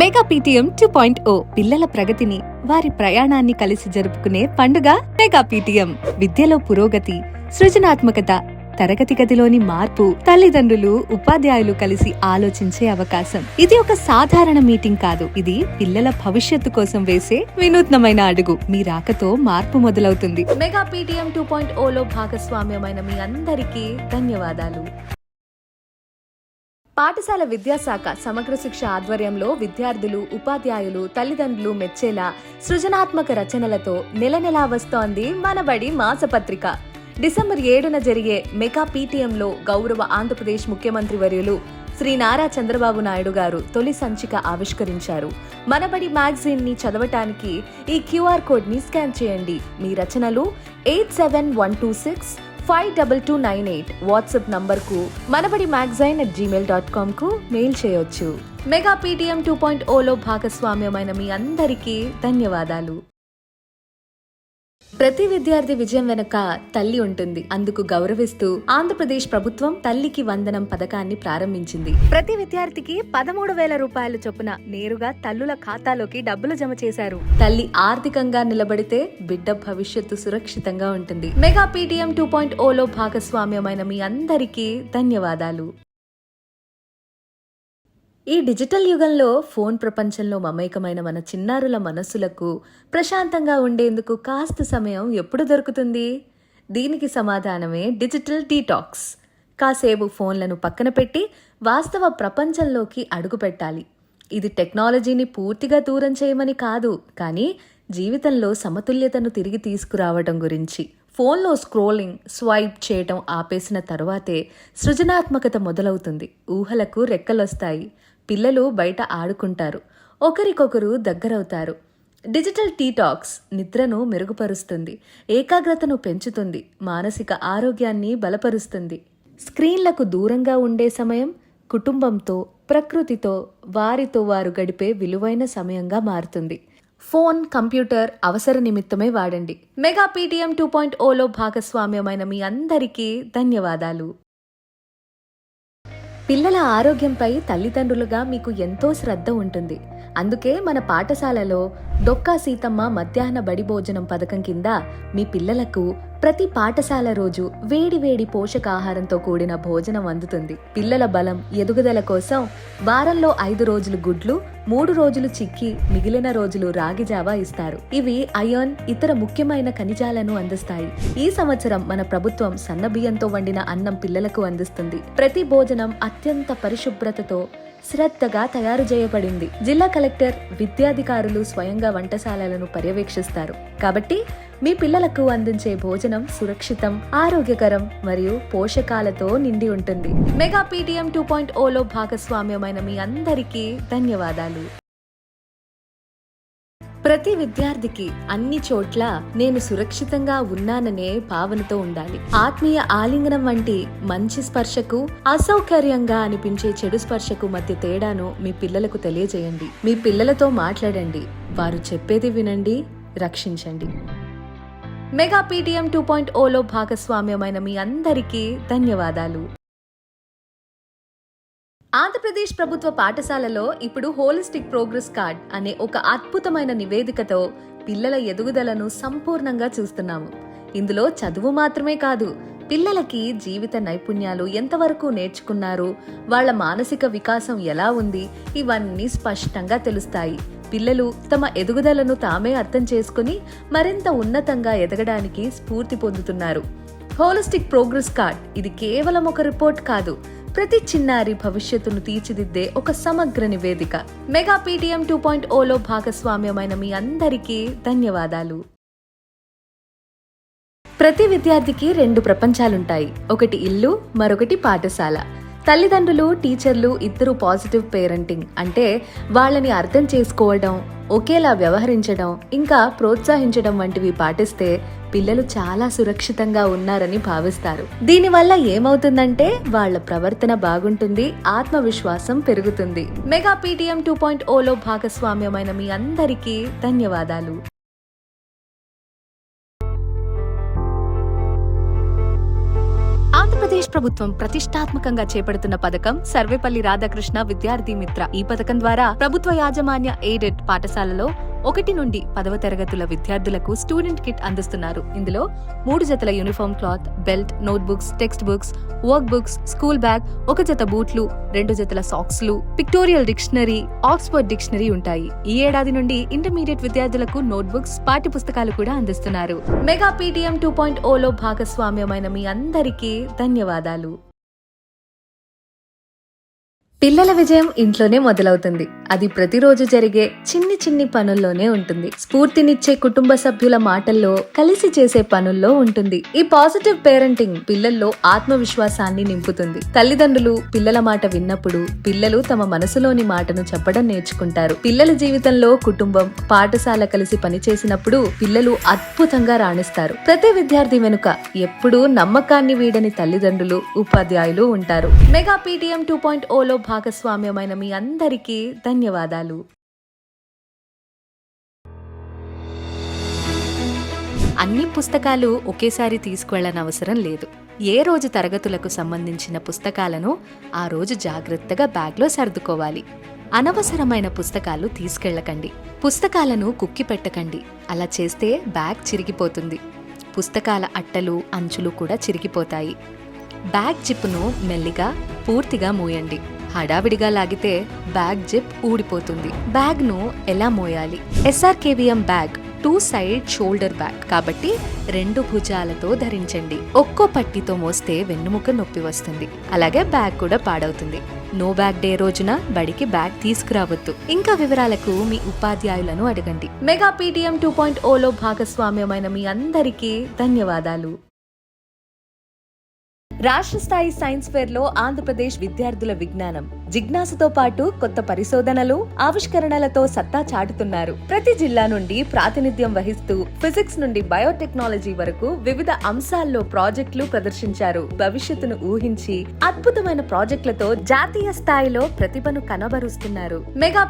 Mega PTM two point O పిల్లల ప్రగతిని వారి ప్రయాణాన్ని కలిసి జరుపుకునే పండుగ మెగా పీటీఎం. విద్యలో పురోగతి సృజనాత్మకత తరగతి గదిలోని మార్పు తల్లిదండ్రులు ఉపాధ్యాయులు కలిసి ఆలోచించే అవకాశం. ఇది ఒక సాధారణ మీటింగ్ కాదు. ఇది పిల్లల భవిష్యత్తు కోసం వేసే వినూత్నమైన అడుగు. మీ రాకతో మార్పు మొదలవుతుంది. మెగా పీటీఎం టూ పాయింట్ ఓలో భాగస్వామ్యమైన మీ అందరికీ ధన్యవాదాలు. పాఠశాల విద్యాశాఖ సమగ్ర శిక్ష ఆధ్వర్యంలో విద్యార్థులు ఉపాధ్యాయులు తల్లిదండ్రులు మెచ్చేలా సృజనాత్మక రచనలతో నెల నెలా వస్తోంది మనబడి మాసపత్రిక. డిసెంబర్ ఏడున జరిగే మెగా పీటీఎంలో గౌరవ ఆంధ్రప్రదేశ్ ముఖ్యమంత్రి వర్యులు శ్రీ నారా చంద్రబాబు నాయుడు గారు తొలి సంచిక ఆవిష్కరించారు. మనబడి మ్యాగజైన్ని చదవటానికి ఈ క్యూఆర్ కోడ్ని స్కాన్ చేయండి. మీ రచనలు eight seven one two six five double two nine eight WhatsApp నంబర్కు Manabadi magazine at Gmail dot కామ్కు mail చేయొచ్చు. మెగా పీటీఎం టూ పాయింట్ ఓలో భాగస్వామ్యమైన మీ అందరికీ ధన్యవాదాలు. ప్రతి విద్యార్థి విజయం వెనుక తల్లి ఉంటుంది. అందుకు గౌరవిస్తూ ఆంధ్రప్రదేశ్ ప్రభుత్వం తల్లికి వందనం పథకాన్ని ప్రారంభించింది. ప్రతి విద్యార్థికి పదమూడు వేల రూపాయల చొప్పున నేరుగా తల్లుల ఖాతాలోకి డబ్బులు జమ చేశారు. తల్లి ఆర్థికంగా నిలబడితే బిడ్డ భవిష్యత్తు సురక్షితంగా ఉంటుంది. మెగా పీటీఎం టూ పాయింట్ ఓలో భాగస్వామ్యమైన మీ అందరికీ ధన్యవాదాలు. ఈ డిజిటల్ యుగంలో ఫోన్ ప్రపంచంలో మమేకమైన మన చిన్నారుల మనస్సులకు ప్రశాంతంగా ఉండేందుకు కాస్త సమయం ఎప్పుడు దొరుకుతుంది? దీనికి సమాధానమే డిజిటల్ డీటాక్స్. కాసేపు ఫోన్లను పక్కన పెట్టి వాస్తవ ప్రపంచంలోకి అడుగుపెట్టాలి ఇది టెక్నాలజీని పూర్తిగా దూరం చేయమని కాదు కానీ జీవితంలో సమతుల్యతను తిరిగి తీసుకురావడం గురించి. ఫోన్లో స్క్రోలింగ్ స్వైప్ చేయటం ఆపేసిన తరువాతే సృజనాత్మకత మొదలవుతుంది. ఊహలకు రెక్కలొస్తాయి. పిల్లలు బయట ఆడుకుంటారు. ఒకరికొకరు దగ్గరవుతారు. డిజిటల్ టీటాక్స్ నిద్రను మెరుగుపరుస్తుంది. ఏకాగ్రతను పెంచుతుంది. మానసిక ఆరోగ్యాన్ని బలపరుస్తుంది. స్క్రీన్లకు దూరంగా ఉండే సమయం కుటుంబంతో ప్రకృతితో వారితో వారు గడిపే విలువైన సమయంగా మారుతుంది. ఫోన్ కంప్యూటర్ అవసర నిమిత్తమే వాడండి. మెగా పీటీఎం టూ పాయింట్ ఓలో భాగస్వామ్యమైన మీ అందరికీ ధన్యవాదాలు. పిల్లల ఆరోగ్యంపై తల్లిదండ్రులుగా మీకు ఎంతో శ్రద్ధ ఉంటుంది. అందుకే మన పాఠశాలలో డొక్కా సీతమ్మ మధ్యాహ్న బడి భోజనం పథకం కింద మీ పిల్లలకు ప్రతి పాఠశాల రోజు వేడి వేడి పోషకాహారంతో కూడిన భోజనం అందుతుంది. పిల్లల బలం ఎదుగుదల కోసం వారంలో ఐదు రోజులు గుడ్లు మూడు రోజులు చిక్కి మిగిలిన రోజులు రాగి జావా ఇస్తారు. ఇవి అయోన్ ఇతర ముఖ్యమైన ఖనిజాలను అందిస్తాయి. ఈ సంవత్సరం మన ప్రభుత్వం సన్న బియ్యంతో వండిన అన్నం పిల్లలకు అందిస్తుంది. ప్రతి భోజనం అత్యంత పరిశుభ్రతతో శ్రద్ధగా తయారు చేయబడింది. జిల్లా కలెక్టర్ విద్యాధికారులు స్వయంగా వంటశాలలను పర్యవేక్షిస్తారు. కాబట్టి మీ పిల్లలకు అందించే భోజనం సురక్షితం ఆరోగ్యకరం మరియు పోషకాలతో నిండి ఉంటుంది. మెగా పీటీఎం టూ పాయింట్ ఓలో భాగస్వామ్యమైన మీ అందరికీ ధన్యవాదాలు. ప్రతి విద్యార్థికి అన్ని చోట్ల నేను సురక్షితంగా ఉన్నాననే భావనతో ఉండాలి. ఆత్మీయ ఆలింగనం వంటి మంచి స్పర్శకు అసౌకర్యంగా అనిపించే చెడు స్పర్శకు మధ్య తేడాను మీ పిల్లలకు తెలియజేయండి. మీ పిల్లలతో మాట్లాడండి. వారు చెప్పేది వినండి రక్షించండి. మెగా పీటీఎం టూ పాయింట్ ఓలో భాగస్వామ్యమైన మీ అందరికీ ధన్యవాదాలు. ఆంధ్రప్రదేశ్ ప్రభుత్వ పాఠశాలలో ఇప్పుడు హోలిస్టిక్ ప్రోగ్రెస్ కార్డ్ అనే ఒక అద్భుతమైన నివేదికతో పిల్లల ఎదుగుదలను సంపూర్ణంగా చూస్తున్నాము. ఇందులో చదువు మాత్రమే కాదు పిల్లలకి జీవిత నైపుణ్యాలు ఎంతవరకు నేర్చుకున్నారు వాళ్ళ మానసిక వికాసం ఎలా ఉంది ఇవన్నీ స్పష్టంగా తెలుస్తాయి. పిల్లలు తమ ఎదుగుదలను తామే అర్థం చేసుకుని మరింత ఉన్నతంగా ఎదగడానికి స్ఫూర్తి పొందుతున్నారు. హోలిస్టిక్ ప్రోగ్రెస్ కార్డ్ ఇది కేవలం ఒక రిపోర్ట్ కాదు ప్రతి చిన్నారి భవిష్యత్తును తీర్చిదిద్దే ఒక సమగ్ర నివేదిక. మెగా పీటీఎం టూ పాయింట్ ఓలో భాగస్వామ్యమైన మీ అందరికీ ధన్యవాదాలు. ప్రతి విద్యార్థికి రెండు ప్రపంచాలుంటాయి. ఒకటి ఇల్లు మరొకటి పాఠశాల. తల్లిదండ్రులు టీచర్లు ఇద్దరు పాజిటివ్ పేరెంటింగ్. అంటే వాళ్ళని అర్థం చేసుకోవడం ఒకేలా వ్యవహరించడం ఇంకా ప్రోత్సహించడం వంటివి పాటిస్తే పిల్లలు చాలా సురక్షితంగా ఉన్నారని భావిస్తారు. దీనివల్ల ఏమవుతుందంటే వాళ్ళ ప్రవర్తన బాగుంటుంది ఆత్మవిశ్వాసం పెరుగుతుంది. మెగా పీటీఎం టూ పాయింట్ ఓలో భాగస్వామ్యమైన మీ అందరికీ ధన్యవాదాలు. ప్రభుత్వం ప్రతిష్టాత్మకంగా చేపడుతున్న పథకం సర్వేపల్లి రాధాకృష్ణ విద్యార్థి మిత్ర ఈ పథకం ద్వారా ప్రభుత్వ యాజమాన్య ఎయిడెడ్ పాఠశాలలో ఒకటి నుండి పదవ తరగతుల విద్యార్థులకు స్టూడెంట్ కిట్ అందిస్తున్నారు. ఇందులో మూడు జతల uniform cloth belt notebooks text books work books school bag ఒక జత బూట్లు రెండు జతల సాక్స్లు పిక్టోరియల్ డిక్షనరీ ఆక్స్ఫర్డ్ డిక్షనరీ ఉంటాయి. ఈ ఏడాది నుండి ఇంటర్మీడియట్ విద్యార్థులకు నోట్బుక్స్ పాఠ్య పుస్తకాలు కూడా అందిస్తున్నారు. మెగా పీటీఎం టూ పాయింట్ ఓలో భాగస్వామ్యమైన మీ అందరికీ ధన్యవాదాలు. పిల్లల విజయం ఇంట్లోనే మొదలవుతుంది. అది ప్రతిరోజు జరిగే చిన్ని చిన్ని పనుల్లోనే ఉంటుంది. స్ఫూర్తినిచ్చే కుటుంబ సభ్యుల మాటల్లో కలిసి చేసే పనుల్లో ఉంటుంది. ఈ పాజిటివ్ పేరెంటింగ్ పిల్లల్లో ఆత్మవిశ్వాసాన్ని నింపుతుంది. తల్లిదండ్రులు పిల్లల మాట విన్నప్పుడు పిల్లలు తమ మనసులోని మాటను చెప్పడం నేర్చుకుంటారు. పిల్లల జీవితంలో కుటుంబం పాఠశాల కలిసి పనిచేసినప్పుడు పిల్లలు అద్భుతంగా రాణిస్తారు. ప్రతి విద్యార్థి వెనుక ఎప్పుడూ నమ్మకాన్ని వీడని తల్లిదండ్రులు ఉపాధ్యాయులు ఉంటారు. మెగా పీటీఎం టూ పాయింట్ ఓలో భాగస్వామ్యమైన మీ అందరికీ ధన్యవాదాలు. అన్ని పుస్తకాలు ఒకేసారి తీసుకువెళ్ళని అవసరం లేదు. ఏ రోజు తరగతులకు సంబంధించిన పుస్తకాలను ఆ రోజు జాగ్రత్తగా బ్యాగ్లో సర్దుకోవాలి. అనవసరమైన పుస్తకాలు తీసుకెళ్ళకండి. పుస్తకాలను కుక్కి పెట్టకండి. అలా చేస్తే బ్యాగ్ చిరిగిపోతుంది. పుస్తకాల అట్టలు అంచులు కూడా చిరిగిపోతాయి. బ్యాగ్ జిప్ను మెల్లిగా పూర్తిగా మూయండి. హడావిడిగా లాగితే బ్యాగ్ జిప్ ఊడిపోతుంది. బ్యాగ్ను ఎలా మోయాలి? SRKVM bag two side shoulder bag కాబట్టి రెండు భుజాలతో ధరించండి. ఒక్కో పట్టితో మోస్తే వెన్నుముక నొప్పి వస్తుంది. అలాగే బ్యాగ్ కూడా పాడవుతుంది. నో బ్యాగ్ డే రోజున బడికి బ్యాగ్ తీసుకురావద్దు. ఇంకా వివరాలకు మీ ఉపాధ్యాయులను అడగండి. మెగా పీటీఎం టూ పాయింట్ ఓలో భాగస్వామ్యమైన మీ అందరికీ ధన్యవాదాలు. రాష్ట్ర స్థాయి సైన్స్ ఫేర్లో ఆంధ్రప్రదేశ్ విద్యార్థుల విజ్ఞానం జిజ్ఞాసతో పాటు కొత్త పరిశోధనలు ఆవిష్కరణలతో సత్తా చాటుతున్నారు. ప్రతి జిల్లా నుండి ప్రాతినిధ్యం వహిస్తూ ఫిజిక్స్ నుండి బయోటెక్నాలజీ వరకు వివిధ అంశాల్లో ప్రాజెక్టులు ప్రదర్శించారు. భవిష్యత్తును ఊహించి అద్భుతమైన ప్రాజెక్టులతో జాతీయ స్థాయిలో ప్రతిభను కనబరుస్తున్నారు. మెగా